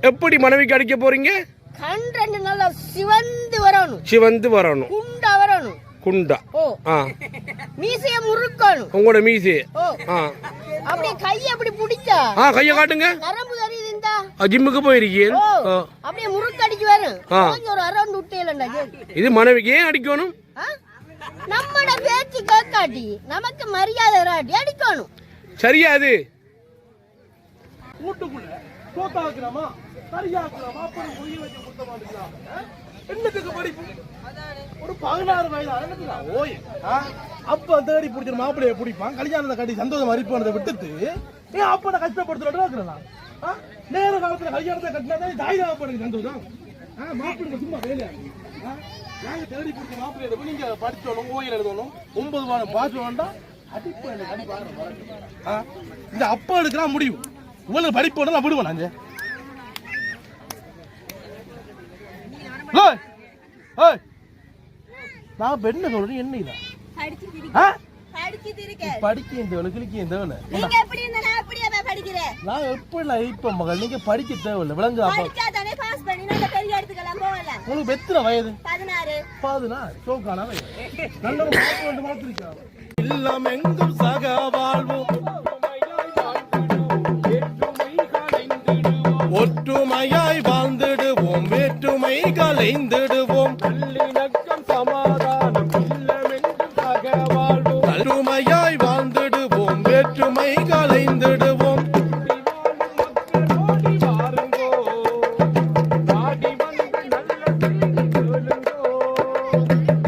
எப்படி மனைவிக்கு அடிக்க போறீங்க? கண் ரெண்டு நல்லா சிவந்து வரணும். சிவந்து வரணும். குண்டா வரணும். குண்டா. ஆ. மீசைய முறுக்கணும். உங்களோட மீசி. ஆ. அப்படியே கைய அப்படி பிடிச்சா? ஆ கையை காட்டுங்க. நரம்பு தெரியுது இந்தா. ஆ, ஜிம்முக்கு போயிருக்கீங்க. அப்படியே முறுக்கடிச்சு வரும். ஆ. கொஞ்சம் ஒரு அரௌண்ட் விட்டேலண்டா இது மனைவிக்கு ஏன் அடிக்கணும்? நம்மட பேச்சு கேட்காட்டி நமக்கு மரியாதை அடிக்கணும். சரியா அது வீட்டுக்குள்ள தோத்தாக்குறோமா சரியாக்குறோமா அப்புறம் பொய்ய வச்சு குத்த மாட்டேங்கிறான் என்னத்துக்கு படிப்பு? ஒரு பதினாறு வயது? அழகுல ஓய்? அப்ப தேடி பிடிச்சிரு மாப்பிள்ளைய பிடிப்பான் கல்யாணத்தை கட்டி சந்தோஷம் அரிப்பானதை விட்டுட்டு ஏன் அப்பனை கஷ்டப்படுத்துறா இருக்கிறான் நேர காலத்துல கல்யாணத்தை கட்டினா தாய் தாவப்படுங்க சந்தோஷம். மாப்பிள்ளை சும்மா வேலையா? நாங்க தேடி பிடிச்ச மாப்பிள்ளைய போய் நீங்க படிச்சோணும் ஓயில் எழுதணும் ஒன்பது வாரம் பாஸ் வேண்டாம் அடிப்பு? இந்த அப்பா எடுக்கலாம் முடியும் இவ்வளவு படிப்பு நான் விடுவேன் நான் பெண்ண சொல்றேன் என்ன இதான் ஆ? படிக்க இந்த வேலை கிழிக்க இந்த வேலை நீங்க எப்படி இருந்தா நான் அப்படியே நான் படிக்கிறேன் நான் எப்படி இப்ப மகள்? நீங்க படிக்க தேவையில்லை விளங்கு நல்ல உங்களுக்கு எத்தனை வயது? பதினாறு. பாதுனா சோக்கானா நல்ல மாத்திருக்கா இல்லம் எங்கும் சக வாழ்வோம். ஒற்றுமையாய் வாழ்ந்திடுவோம் வேற்றுமை கலைந்திடுவோம். நல்லிணக்கம் சமாதானம் இல்லமென்றும் சக வாழ்வோம். ஒற்றுமையாய் வாழ்ந்திடுவோம் வேற்றுமை கலைந்திடுவோம்.